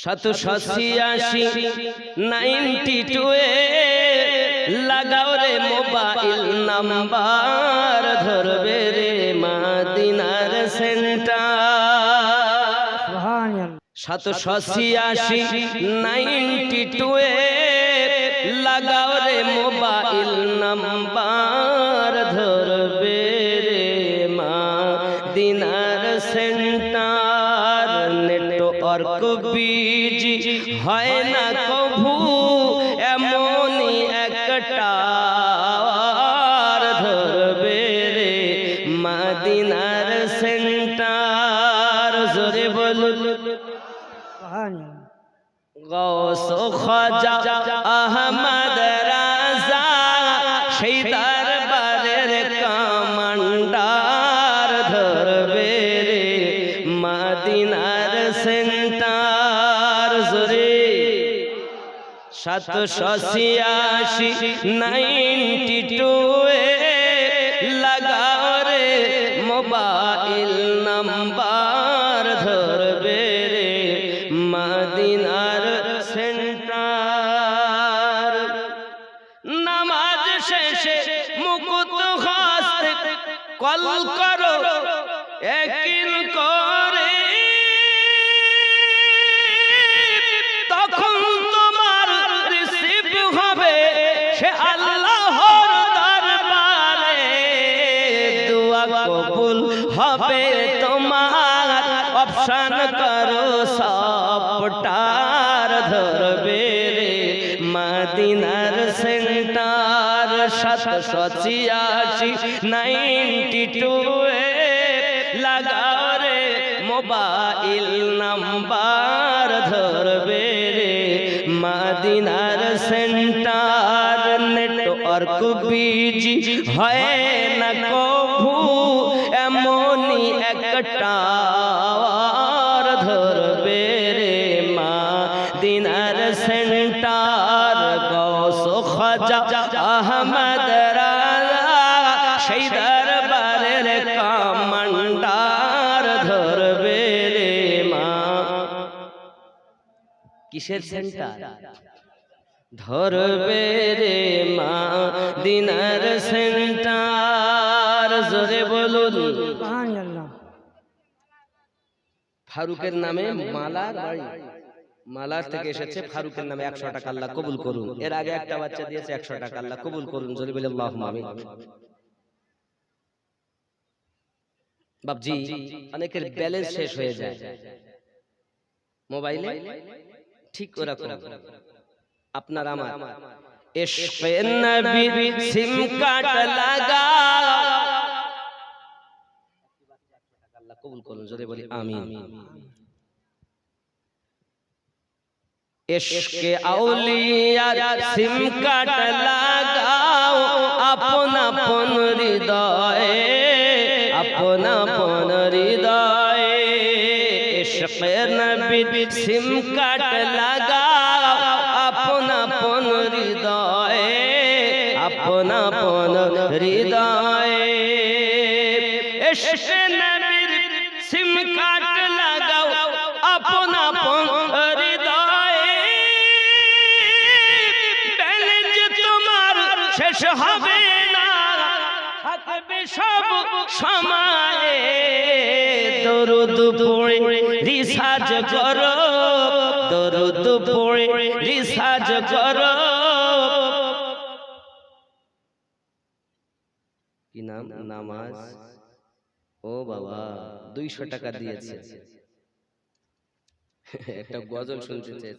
শত ছিয়াশি, ninety two লাগাও রে মোবাইল নাম্বার, ধরবে রে মাদিনার সেন্টার। সাতশো ছিয়াশি, নাইনটি টু লাগাও রে মোবাইল নাম্বার, ধরবে রে মা দিনার সেন্টার। নেটওয়ার্ক বিজি হয় না কভু, এমনই একটা ধরবে রে মাদিনার আহমদ রাজা, সেই কামান্ডার ধরবে রে মাদিনার সেন্টার জোরে। সাতশো ছিয়াশি নাইনটি টু লাগাও মোবাইল নাম্বার ধরবে রে। মাদিনার সেন্টার। নামাজ শেষে মুকুত হাসতে কল করো, একিল করে। মাদিনার সেন্টার সাতশো ছিয়াশি, নাইনটি টু লাগাও রে মোবাইল নাম্বার ধরবে রে। মাদিনার সেন্টার নেটওয়ার্ক বিজি হয় না কভু, এমনই একটা ধরবে রে। মা দিনার সেন্টার খাজা আহমদ রাজা সেই দরবারের কামান্ডার ধরবে রে মা কিসের সেন্টার ধরবে রে মা দিনার সেন্টার জোরে বলুন ফারুকের নামে মালার বাড়ি মালার থেকে এসেছে ফারুকের নামে একশো টাকা আল্লাহ কবুল করুন। এর আগে একটা বাচ্চা দিয়েছে একশো টাকা আল্লাহ কবুল করুন, জোরে বলে আল্লাহ আমিন। বাবজি অনেকের ব্যালেন্স শেষ হয়ে যায়। মোবাইলে ঠিক ওরকম। আপনার আমার। ইশকে নবী সিম কার্ড লাগা। আল্লাহ কবুল করুন যদি বলি আমিন। ইশকে আউলিয়ার সিম কার্ড লাগাও আপন আপন হৃদয়ে আপন আপন হৃদয়ে ইশকে নবী সিম কার্ড লাগাও আপন আপন হৃদয়ে আপন আপন হৃদয়ে ইশকে হবে না থাকবে সব সময়ে। দরুদ পড়ে রিসার্চ করো দরুদ পড়ে রিসার্চ করো। কি নাম? নামাজ? ও বাবা দুইশো টাকা দিয়েছে। একটা গজল শুনতে চেয়েছে।